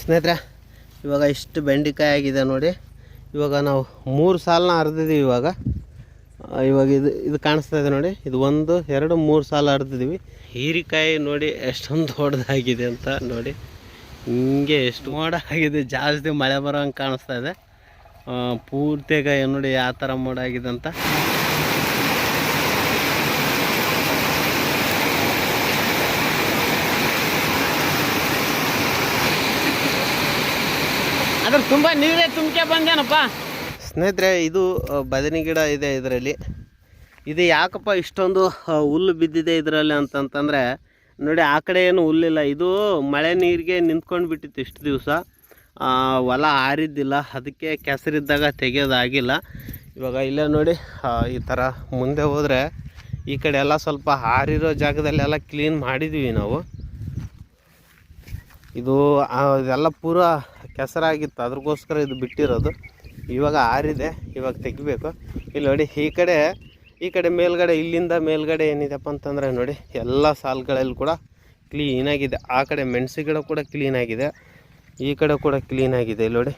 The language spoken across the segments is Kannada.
ಸ್ನೇಹಿತರೆ, ಇವಾಗ ಇಷ್ಟು ಬೆಂಡೆಕಾಯಿ ಆಗಿದೆ ನೋಡಿ. ಇವಾಗ ನಾವು ಮೂರು ಸಾಲನ್ನ ಹರಿದಿದ್ದೀವಿ ಇವಾಗ. ಇವಾಗ ಇದು ಇದು ಕಾಣಿಸ್ತಾ ಇದೆ ನೋಡಿ. ಇದು ಒಂದು, ಎರಡು, ಮೂರು ಸಾಲ ಹರಿದಿದ್ದೀವಿ ಹೀರಿಕಾಯಿ ನೋಡಿ ಎಷ್ಟೊಂದು ದೊಡ್ಡದಾಗಿದೆ ಅಂತ ನೋಡಿ. ಹಿಂಗೆ ಎಷ್ಟು ಮೋಡ ಆಗಿದೆ ಜಾಸ್ತಿ ಮಳೆ ಬರೋಂಗೆ ಕಾಣಿಸ್ತಾ ಇದೆ. ಪೂರ್ತಿಯಾಗ ನೋಡಿ ಯಾವ ಥರ ಮೋಡ ಆಗಿದೆ ಅಂತ. ಅದ್ರ ತುಂಬ ನೀರೇ ತುಂಬಿಕೆ ಬಂದೇನಪ್ಪ? ಸ್ನೇಹಿತರೆ, ಇದು ಬದನೆ ಗಿಡ ಇದೆ ಇದರಲ್ಲಿ. ಇದು ಯಾಕಪ್ಪ ಇಷ್ಟೊಂದು ಹುಲ್ಲು ಬಿದ್ದಿದೆ ಇದರಲ್ಲಿ ಅಂತಂತಂದರೆ, ನೋಡಿ, ಆ ಕಡೆ ಏನು ಹುಲ್ಲಿಲ್ಲ. ಇದು ಮಳೆ ನೀರಿಗೆ ನಿಂತ್ಕೊಂಡು ಬಿಟ್ಟಿತ್ತು ಇಷ್ಟು ದಿವಸ. ಹೊಲ ಆರಿದ್ದಿಲ್ಲ. ಅದಕ್ಕೆ ಕೆಸರಿದ್ದಾಗ ತೆಗೆಯೋದಾಗಿಲ್ಲ. ಇವಾಗ ಇಲ್ಲೇ ನೋಡಿ ಈ ಥರ ಮುಂದೆ ಹೋದರೆ ಈ ಕಡೆ ಎಲ್ಲ ಸ್ವಲ್ಪ ಹಾರಿರೋ ಜಾಗದಲ್ಲೆಲ್ಲ ಕ್ಲೀನ್ ಮಾಡಿದ್ವಿ ನಾವು. ಇದು ಇದೆಲ್ಲ ಪೂರ ಕೆಸರಾಗಿತ್ತು. ಅದಕ್ಕೋಸ್ಕರ ಇದು ಬಿಟ್ಟಿರೋದು. ಇವಾಗ ಆರಿದೆ. ಇವಾಗ ತೆಗಿಬೇಕು. ಇಲ್ಲಿ ನೋಡಿ, ಈ ಕಡೆ ಈ ಕಡೆ ಮೇಲ್ಗಡೆ, ಇಲ್ಲಿಂದ ಮೇಲ್ಗಡೆ ಏನಿದೆಪ್ಪ ಅಂತಂದರೆ ನೋಡಿ, ಎಲ್ಲ ಸಾಲುಗಳಲ್ಲಿ ಕೂಡ ಕ್ಲೀನಾಗಿದೆ ಆ ಕಡೆ ಮೆಣಸು ಗಿಡ ಕೂಡ ಕ್ಲೀನಾಗಿದೆ ಈ ಕಡೆ ಕೂಡ ಕ್ಲೀನಾಗಿದೆ ಇಲ್ಲಿ ನೋಡಿ,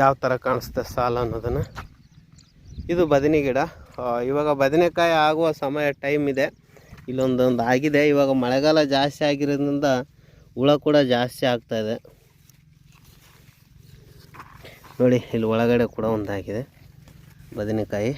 ಯಾವ ಥರ ಕಾಣಿಸುತ್ತೆ ಸಾಲ ಅನ್ನೋದನ್ನು. ಇದು ಬದನೆ ಗಿಡ. ಇವಾಗ ಬದನೆಕಾಯಿ ಆಗುವ ಸಮಯ ಟೈಮ್ ಇದೆ. ಇಲ್ಲೊಂದೊಂದು ಆಗಿದೆ. ಇವಾಗ ಮಳೆಗಾಲ ಜಾಸ್ತಿ ಆಗಿರೋದ್ರಿಂದ ಹುಳ ಕೂಡ ಜಾಸ್ತಿ ಆಗ್ತಾ ಇದೆ. ನೋಡಿ, ಇಲ್ಲಿ ಒಳಗಡೆ ಕೂಡ ಒಂದಾಗಿದೆ ಬದನೆಕಾಯಿ.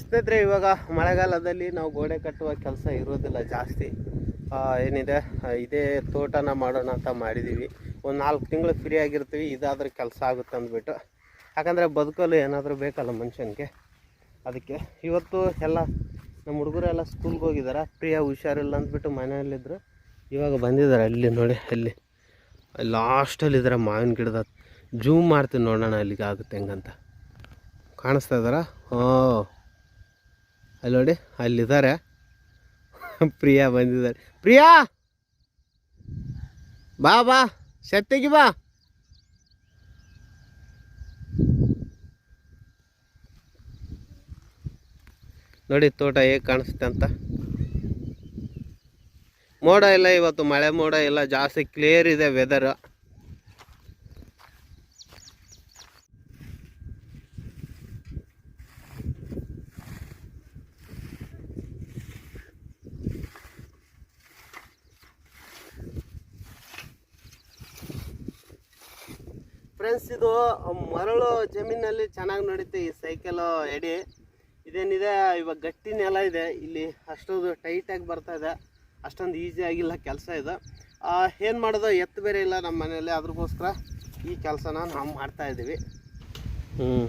ಸ್ನೇಹಿತರೆ, ಇವಾಗ ಮಳೆಗಾಲದಲ್ಲಿ ನಾವು ಗೋಡೆ ಕಟ್ಟುವ ಕೆಲಸ ಇರೋದಿಲ್ಲ ಜಾಸ್ತಿ. ಏನಿದೆ? ಇದೇ ತೋಟನ ಮಾಡೋಣ ಅಂತ ಮಾಡಿದ್ದೀವಿ ಒಂದು ನಾಲ್ಕು ತಿಂಗಳು ಫ್ರೀ ಆಗಿರ್ತೀವಿ, ಇದಾದ್ರೆ ಕೆಲಸ ಆಗುತ್ತೆ ಅಂದ್ಬಿಟ್ಟು. ಯಾಕಂದರೆ ಬದುಕಲು ಏನಾದರೂ ಬೇಕಲ್ಲ ಮನುಷ್ಯನಿಗೆ? ಅದಕ್ಕೆ ಇವತ್ತು ಎಲ್ಲ ನಮ್ಮ ಹುಡುಗರೆಲ್ಲ ಸ್ಕೂಲ್ಗೆ ಹೋಗಿದ್ದಾರೆ ಪ್ರಿಯ ಹುಷಾರಿಲ್ಲ ಅಂದ್ಬಿಟ್ಟು ಮನೆಯಲ್ಲಿದ್ದರು ಇವಾಗ ಬಂದಿದ್ದಾರೆ ಅಲ್ಲಿ ನೋಡಿ, ಅಲ್ಲಿ. ಲಾಸ್ಟಲ್ಲಿದ್ದಾರೆ ಮಾವಿನ ಗಿಡದ. ಜೂಮ್ ಮಾಡ್ತೀನಿ ನೋಡೋಣ ಅಲ್ಲಿಗೆ ಆಗುತ್ತೆ, ಹೆಂಗಂತ. ಕಾಣಿಸ್ತಾ ಇದ್ದಾರಾ ಹೋ ಅಲ್ಲಿ ನೋಡಿ, ಅಲ್ಲಿದ್ದಾರೆ. ಪ್ರಿಯಾ ಬಂದಿದ್ದಾರೆ. ಪ್ರಿಯಾ? ಬಾ ಬಾ ಸತ್ತಿಗೆ ಬಾ. ನೋಡಿ ತೋಟ ಹೇಗೆ ಕಾಣಿಸುತ್ತೆ ಅಂತ. ಮೋಡ ಇಲ್ಲ ಇವತ್ತು ಮಳೆ, ಮೋಡ ಇಲ್ಲ, ಜಾಸ್ತಿ ಕ್ಲಿಯರ್ ಇದೆ ವೆದರ್ ಫ್ರೆಂಡ್ಸ್ ಇದು ಮರಳು ಜಮೀನಲ್ಲಿ ಚೆನ್ನಾಗಿ ನಡೀತೆ ಈ ಸೈಕಲ್ ಎಡಿ ಇದೇನಿದೆ ಇವಾಗ ಗಟ್ಟಿ ನೆಲ ಇದೆ. ಇಲ್ಲಿ ಅಷ್ಟೊಂದು ಟೈಟಾಗಿ ಬರ್ತಾ ಇದೆ. ಅಷ್ಟೊಂದು ಈಸಿ ಆಗಿಲ್ಲ ಕೆಲಸ ಇದು. ಏನು ಮಾಡೋದು? ಎತ್ತು ಬೇರೆ ಇಲ್ಲ ನಮ್ಮ ಮನೆಯಲ್ಲಿ. ಅದ್ರಗೋಸ್ಕರ ಈ ಕೆಲಸನ ನಾವು ಮಾಡ್ತಾ ಇದ್ದೀವಿ. ಹ್ಞೂ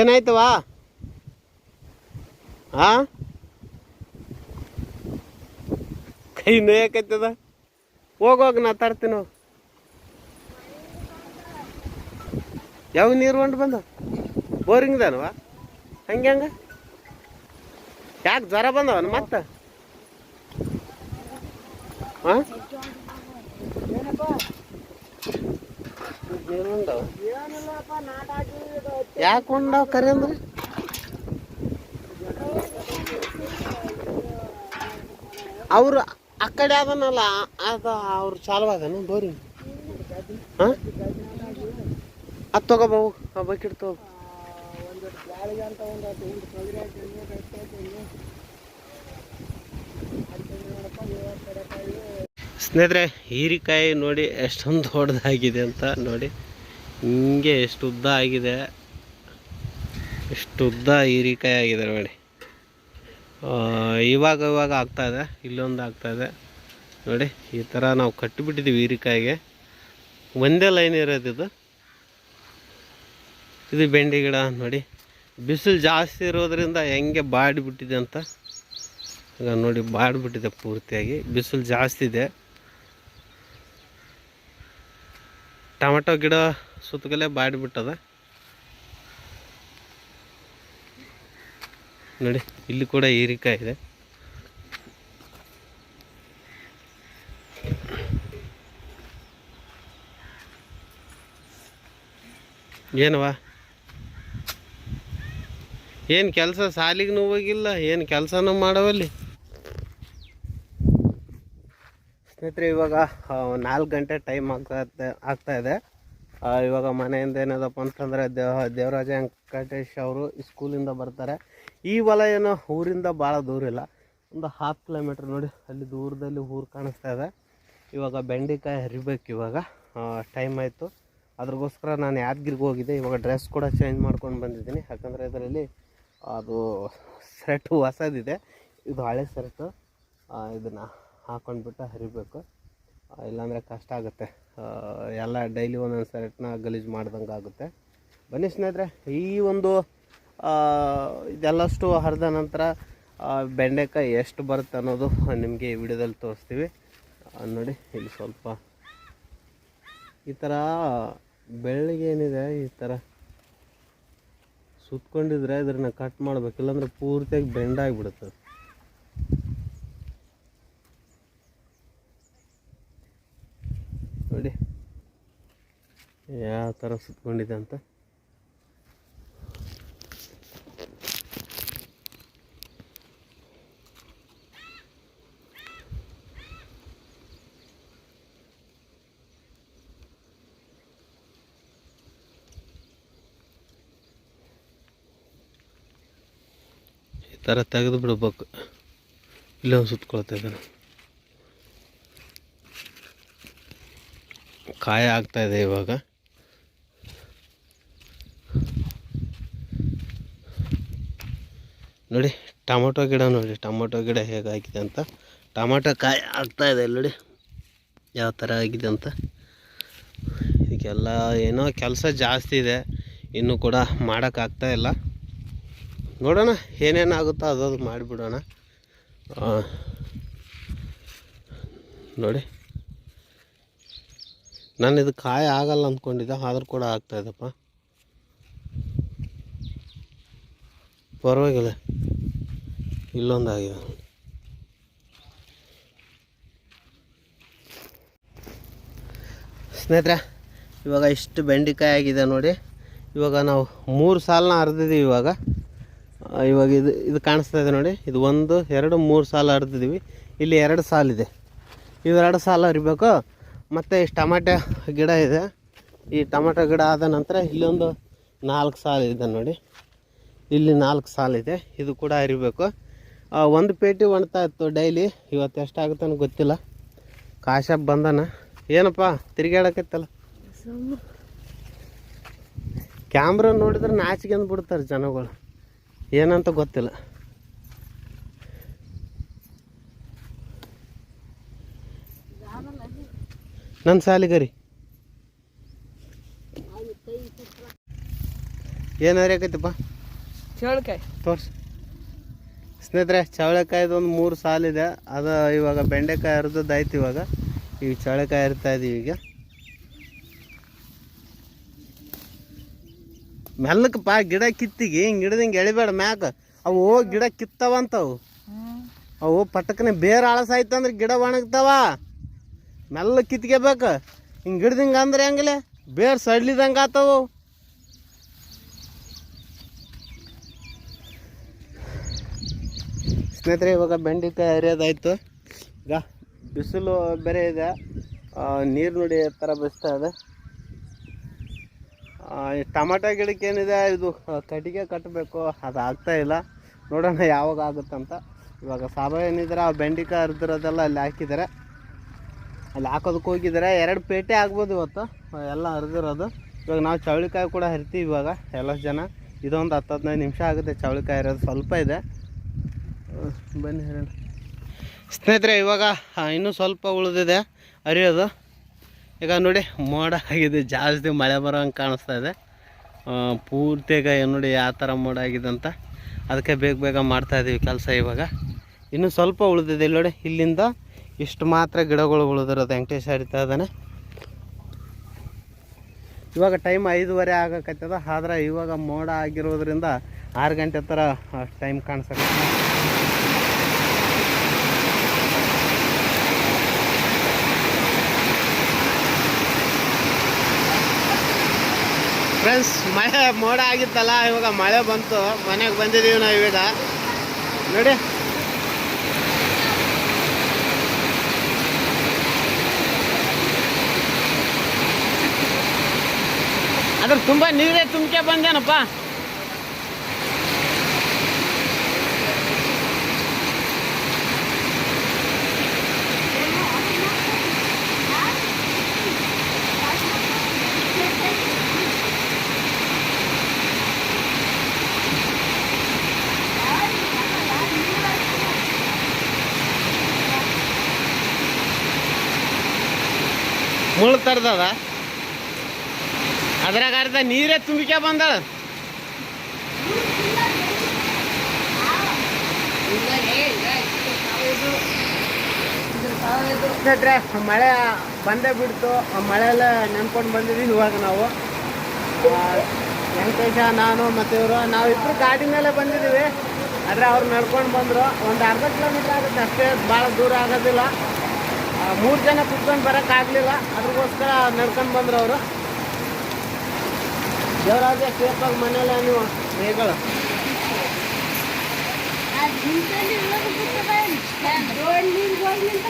ಏನಾಯ್ತವಾ ಹಾಂ ಕೈ ಹೋಗೋಗ ನಾ ತರ್ತೀನಿ. ಯಾವ ನೀರು ಹೊಂಟು ಬಂದ? ಬೋರಿಂಗ್ದಾನವ ಹಂಗೆ ಹಂಗ? ಯಾಕೆ ಜ್ವರ ಬಂದವನ ಮತ್ತೆ? ಹಾಂ ಯಾಕೆ ಉಂಡವ ಕರೆ ಅಂದ್ರೆ? ಅವರು ಆ ಕಡೆ ಅದನ್ನಲ್ಲ ಅದು ಅವ್ರ ಚಾಲು ಬೋರಿ ಬೋರಿಂಗ್ ಅದು ಆ ಬಕೆಟ್ ತಗೋ ಸ್ನೇಹಿತರೆ, ಹೀರಿಕಾಯಿ ನೋಡಿ ಎಷ್ಟೊಂದು ದೊಡ್ಡದಾಗಿದೆ ಅಂತ ನೋಡಿ. ಹಿಂಗೆ ಎಷ್ಟು ಉದ್ದ ಆಗಿದೆ. ಎಷ್ಟು ಉದ್ದ ಹೀರಿಕಾಯಿ ಆಗಿದೆ ನೋಡಿ. ಇವಾಗ ಇವಾಗ ಆಗ್ತಾಯಿದೆ ಇಲ್ಲೊಂದು ಆಗ್ತಾಯಿದೆ ನೋಡಿ, ಈ ಥರ ನಾವು ಕಟ್ಟಿಬಿಟ್ಟಿದ್ದೀವಿ ಹೀರಿಕಾಯಿಗೆ. ಒಂದೇ ಲೈನ್ ಇರೋದು ಇದು. ಇದು ಬೆಂಡೆ ಗಿಡ, ನೋಡಿ. ಬಿಸಿಲು ಜಾಸ್ತಿ ಇರೋದ್ರಿಂದ ಹೆಂಗೆ ಬಾಡಿಬಿಟ್ಟಿದೆ ಅಂತ. ಈಗ ನೋಡಿ, ಬಾಡಿಬಿಟ್ಟಿದೆ ಪೂರ್ತಿಯಾಗಿ. ಬಿಸಿಲು ಜಾಸ್ತಿ ಇದೆ. ಟೊಮೆಟೊ ಗಿಡ ಸುತ್ತಗಲೇ ಬಾಡಿಬಿಟ್ಟದ. ನೋಡಿ, ಇಲ್ಲಿ ಕೂಡ ಹೀರಿಕಾಯಿ ಇದೆ. ಏನವಾ ಏನು ಕೆಲಸ ಸಾಲಿಗೆ ಹೋಗಿಲ್ಲ ಏನು ಕೆಲಸನೂ ಮಾಡವಲ್ಲಿ? ಸ್ನೇಹಿತರೆ, ಇವಾಗ ನಾಲ್ಕು ಗಂಟೆ ಟೈಮ್ ಆಗ್ತಾ ಆಗ್ತಾ ಇದೆ. ಇವಾಗ ಮನೆಯಿಂದ ಏನದಪ್ಪ ಅಂತಂದರೆ, ದೇವ, ದೇವರಾಜ ವೆಂಕಟೇಶ್ ಅವರು ಸ್ಕೂಲಿಂದ ಬರ್ತಾರೆ. ಈ ಹೊಲ ಏನೋ ಊರಿಂದ ಭಾಳ ದೂರ ಇಲ್ಲ. ಒಂದು ಹಾಫ್ ಕಿಲೋಮೀಟ್ರ್ ನೋಡಿ, ಅಲ್ಲಿ ದೂರದಲ್ಲಿ ಊರು ಕಾಣಿಸ್ತಾ ಇದೆ. ಇವಾಗ ಬೆಂಡೆಕಾಯಿ ಹರಿಬೇಕು ಇವಾಗ. ಟೈಮ್ ಆಯಿತು. ಅದ್ರಗೋಸ್ಕರ ನಾನು ಯಾದಗಿರಿಗೆ ಹೋಗಿದ್ದೆ. ಇವಾಗ ಡ್ರೆಸ್ ಕೂಡ ಚೇಂಜ್ ಮಾಡ್ಕೊಂಡು ಬಂದಿದ್ದೀನಿ. ಯಾಕಂದರೆ ಇದರಲ್ಲಿ ಅದು ಸೆಟ್ ಹೊಸದಿದೆ. ಇದು ಹಳೆ ಸೆಟ್ಟು ಇದನ್ನು ಹಾಕೊಂಡ್ಬಿಟ್ಟು ಹರಿಬೇಕು. ಇಲ್ಲಾಂದರೆ ಕಷ್ಟ ಆಗುತ್ತೆ. ಎಲ್ಲ ಡೈಲಿ ಒಂದೊಂದು ಸೆಟ್ನ ಗಲೀಜು ಮಾಡ್ದಂಗೆ ಆಗುತ್ತೆ ಬನ್ನಿ ಸ್ನೇಹಿತರೆ, ಈ ಒಂದು ಇದೆಲ್ಲಷ್ಟು ಹರಿದ ನಂತರ ಬೆಂಡೆಕಾಯಿ ಎಷ್ಟು ಬರುತ್ತೆ ಅನ್ನೋದು ನಿಮಗೆ ಈ ವಿಡಿಯೋದಲ್ಲಿ ತೋರಿಸ್ತೀವಿ. ನೋಡಿ, ಇಲ್ಲಿ ಸ್ವಲ್ಪ ಈ ಥರ ಬೆಳ್ಳಿಗೆ ಏನಿದೆ, ಈ ಥರ ಸುತ್ಕೊಂಡಿದ್ರೆ ಇದನ್ನು ಕಟ್ ಮಾಡಬೇಕು. ಇಲ್ಲಾಂದ್ರೆ ಪೂರ್ತಿಯಾಗಿ ಬೆಂಡಾಗಿಬಿಡುತ್ತೆ ನೋಡಿ, ಯಾವ ಥರ ಸುತ್ಕೊಂಡಿದೆ ಅಂತ. ಥರ ತೆಗೆದು ಬಿಡ್ಬೇಕು. ಇಲ್ಲೊಂದು ಸುತ್ಕೊಳ್ತಾ ಇದ್ದಾನೆ. ಕಾಯ ಆಗ್ತಾಯಿದೆ ಇವಾಗ. ನೋಡಿ, ಟೊಮೊಟೊ ಗಿಡ ನೋಡಿ, ಟೊಮೊಟೊ ಗಿಡ ಹೇಗಾಗಿದೆ ಅಂತ. ಟೊಮೊಟೊ ಕಾಯಿ ಆಗ್ತಾ ಇದೆ ಇಲ್ಲಿ ನೋಡಿ, ಯಾವ ಥರ ಆಗಿದೆ ಅಂತ. ಇದಕ್ಕೆಲ್ಲ ಏನೋ ಕೆಲಸ ಜಾಸ್ತಿ ಇದೆ, ಇನ್ನೂ ಕೂಡ ಮಾಡೋಕ್ಕಾಗ್ತಾ ಇಲ್ಲ. ನೋಡೋಣ, ಏನೇನಾಗುತ್ತೋ ಅದು ಮಾಡಿಬಿಡೋಣ. ನೋಡಿ. ನಾನು ಇದು ಕಾಯ ಆಗಲ್ಲ ಅಂದ್ಕೊಂಡಿದ್ದೆ ಆದರೂ ಕೂಡ ಆಗ್ತಾ ಇದೆಪ್ಪ. ಪರವಾಗಿಲ್ಲ. ಇಲ್ಲೊಂದಾಗಿದೆ. ಸ್ನೇಹಿತರೆ, ಇವಾಗ ಇಷ್ಟು ಬೆಂಡೆಕಾಯಿ ಆಗಿದೆ ನೋಡಿ. ಇವಾಗ ನಾವು ಮೂರು ಸಾಲನ್ನ ಹರಿದಿದ್ದೀವಿ ಇವಾಗ. ಇವಾಗ ಇದು ಇದು ಕಾಣಿಸ್ತಾ ಇದೆ ನೋಡಿ. ಇದು ಒಂದು ಎರಡು ಮೂರು ಸಾಲು ಹರಿದಿದ್ದೀವಿ ಇಲ್ಲಿ ಎರಡು ಸಾಲಿದೆ ಇವೆರಡು ಸಾಲು ಹರಿಬೇಕು. ಮತ್ತು ಇಷ್ಟು ಟಮಾಟೆ ಗಿಡ ಇದೆ. ಈ ಟೊಮೆಟೊ ಗಿಡ ಆದ ನಂತರ ಇಲ್ಲೊಂದು ನಾಲ್ಕು ಸಾಲು ಇದೆ ನೋಡಿ. ಇಲ್ಲಿ ನಾಲ್ಕು ಸಾಲಿದೆ ಇದು. ಕೂಡ ಹರಿಬೇಕು. ಒಂದು ಪೇಟಿ ಒಣ್ತಾ ಇತ್ತು ಡೈಲಿ. ಇವತ್ತು ಎಷ್ಟಾಗುತ್ತೆ ಗೊತ್ತಿಲ್ಲ. ಕಾಶಪ್ ಬಂದನ. ಏನಪ್ಪ ತಿರುಗಾಡಕತ್ತಲ್ಲ ಕ್ಯಾಮ್ರಾ ನೋಡಿದ್ರೆ ನಾಚಿಗೆ ಅಂದ್ಬಿಡ್ತಾರೆ ಜನಗಳು. ಏನಂತ ಗೊತ್ತಿಲ್ಲ. ನನ್ನ ಸಾಲಿಗರಿ ಏನು ಹರಿಯಾಕೈತಪ್ಪ ಚೌಳಿಕಾಯಿ. ತೋರ್ಸಿ. ಸ್ನೇಹಿತರೆ ಚವಳೆಕಾಯ್ದು ಒಂದು ಮೂರು ಸಾಲಿದೆ. ಅದು ಇವಾಗ ಬೆಂಡೆಕಾಯಿ ಹರಿದದ್ದು ಆಯ್ತು ಇವಾಗ. ಈಗ ಚವಳೆಕಾಯಿ ಇರ್ತಾ ಇದೀವಿ ಈಗ. ಮೆಲ್ಲಕ್ಕಪ್ಪ ಗಿಡ ಕಿತ್ತಿಗೆ ಹಿಂಗೆ ಗಿಡದಂಗೆ ಎಳಿಬೇಡ ಮ್ಯಾಕ. ಅವು ಗಿಡ ಕಿತ್ತವಂತವು. ಅವು ಪಟಕನೆ ಬೇರೆ ಆಳಸಾಯ್ತಂದ್ರೆ ಗಿಡ ಒಣಗ್ತಾವ. ಮೆಲ್ಲ ಕಿತ್ಕೋಬೇಕು ಹಿಂಗೆ ಗಿಡದಂಗೆ ಅಂದ್ರೆ ಹೆಂಗಲೆ? ಬೇರೆ ಸಡ್ಲಿದಂಗೆ ಆತವು. ಸ್ನೇಹಿತರೆ, ಇವಾಗ ಬೆಂಡೆಕಾಯಿ ಹರಿಯೋದಾಯ್ತು. ಈಗ ಬಿಸಿಲು ಬೇರೆ ಇದೆ. ನೀರು ನೋಡಿ ಥರ ಬಿಸ್ತಾ ಇದೆ. ಟಮಾಟೊ ಗಿಡಕ್ಕೆ ಏನಿದೆ, ಇದು ಕಟ್ಟಿಗೆ ಕಟ್ಟಬೇಕು. ಅದು ಆಗ್ತಾ ಇಲ್ಲ. ನೋಡೋಣ ಯಾವಾಗ ಆಗುತ್ತಂತ. ಇವಾಗ ಸಾಬ ಏನಿದ್ರೆ ಆ ಬೆಂಡೆಕಾಯಿ ಅರ್ದಿರೋದೆಲ್ಲ ಅಲ್ಲಿ ಹಾಕಿದ್ದಾರೆ. ಅಲ್ಲಿ ಹಾಕೋದಕ್ಕೆ ಹೋಗಿದ್ದಾರೆ. ಎರಡು ಪೇಟೆ ಆಗ್ಬೋದು ಇವತ್ತು. ಎಲ್ಲ ಹರಿದಿರೋದು ಇವಾಗ ನಾವು ಚವಳಿಕಾಯಿ ಕೂಡ ಹರಿತೀವಿ ಇವಾಗ ಎಲ್ಲ ಜನ. ಇದೊಂದು ಹತ್ತು ಹದಿನೈದು ನಿಮಿಷ ಆಗುತ್ತೆ ಚವಳಿಕಾಯಿ ಇರೋದು ಸ್ವಲ್ಪ ಇದೆ. ಬನ್ನಿ ಸ್ನೇಹಿತರೆ, ಇವಾಗ ಇನ್ನೂ ಸ್ವಲ್ಪ ಉಳಿದಿದೆ ಹರಿಯೋದು. ಈಗ ನೋಡಿ, ಮೋಡ ಆಗಿದೆ, ಜಾಸ್ತಿ ಮಳೆ ಬರೋಂಗೆ ಕಾಣಿಸ್ತಾ ಇದೆ. ಪೂರ್ತಿಯಾಗ ಏನು ನೋಡಿ, ಯಾವ ಥರ ಮೋಡ ಆಗಿದೆ ಅಂತ ಅದಕ್ಕೆ ಬೇಗ ಬೇಗ ಮಾಡ್ತಾ ಇದ್ದೀವಿ ಕೆಲಸ ಇವಾಗ. ಇನ್ನೂ ಸ್ವಲ್ಪ ಉಳಿದಿದೆ. ಇಲ್ಲಿ ನೋಡಿ, ಇಲ್ಲಿಂದ ಇಷ್ಟು ಮಾತ್ರ ಗಿಡಗಳು ಉಳಿದಿರೋದು. ವೆಂಕಟೇಶ್ ಹರಿತಾ ಇದ್ದಾನೆ. ಇವಾಗ ಟೈಮ್ ಐದುವರೆ ಆಗಕತ್ತದ. ಆದ್ರೆ ಇವಾಗ ಮೋಡ ಆಗಿರೋದ್ರಿಂದ ಆರು ಗಂಟೆ ಥರ ಟೈಮ್ ಕಾಣಿಸಕ್ಕೆ ಫ್ರೆಂಡ್ಸ್ ಮಳೆ ಮೋಡ ಆಗಿತ್ತಲ್ಲ, ಇವಾಗ ಮಳೆ ಬಂತು. ಮನೆಗೆ ಬಂದಿದ್ದೀವಿ ನಾವು ಇವಾಗ. ನೋಡಿ. ಅದ್ರ ತುಂಬ ನೀರೇ ತುಂಬಿಕೆ ಬಂದೇನಪ್ಪ? ಮುಳ್ಳು ತರ್ದದ ಅದ್ರಾಗ ಅರ್ಧ ನೀರೇ ತುಂಬಿಕೆ ಬಂದ ಮಳೆ ಬಂದೇ ಬಿಡ್ತು. ಆ ಮಳೆಯೆಲ್ಲ ನೆನ್ಕೊಂಡು ಬಂದಿದ್ದೀವಿ ಇವಾಗ ನಾವು. ವೆಂಕಟೇಶ, ನಾನು ಮತ್ತು ಇವರು ನಾವಿಬ್ಬರು ಗಾಡಿ ಮೇಲೆ ಬಂದಿದ್ದೀವಿ ಆದರೆ ಅವ್ರು ನಡ್ಕೊಂಡು ಬಂದರು. ಒಂದು ಅರ್ಧ ಕಿಲೋಮೀಟ್ರ್ ಆಗುತ್ತೆ ಅಷ್ಟೇ. ಭಾಳ ದೂರ ಆಗೋದಿಲ್ಲ. ಮೂರು ಜನ ಕುತ್ಕೊಂಡು ಬರೋಕ್ಕಾಗಲಿಲ್ಲ ಅದ್ರಗೋಸ್ಕರ ನಡ್ಕೊಂಡು ಬಂದರು ಅವರು. ದೇವರಾಜ ಸೇಫಾಗಿ ಮನೇಲೆ ನೀವು ಹೇಗಳು ರೋಡ್ ನೀರು ಹೋಗ್ಲಿಂತ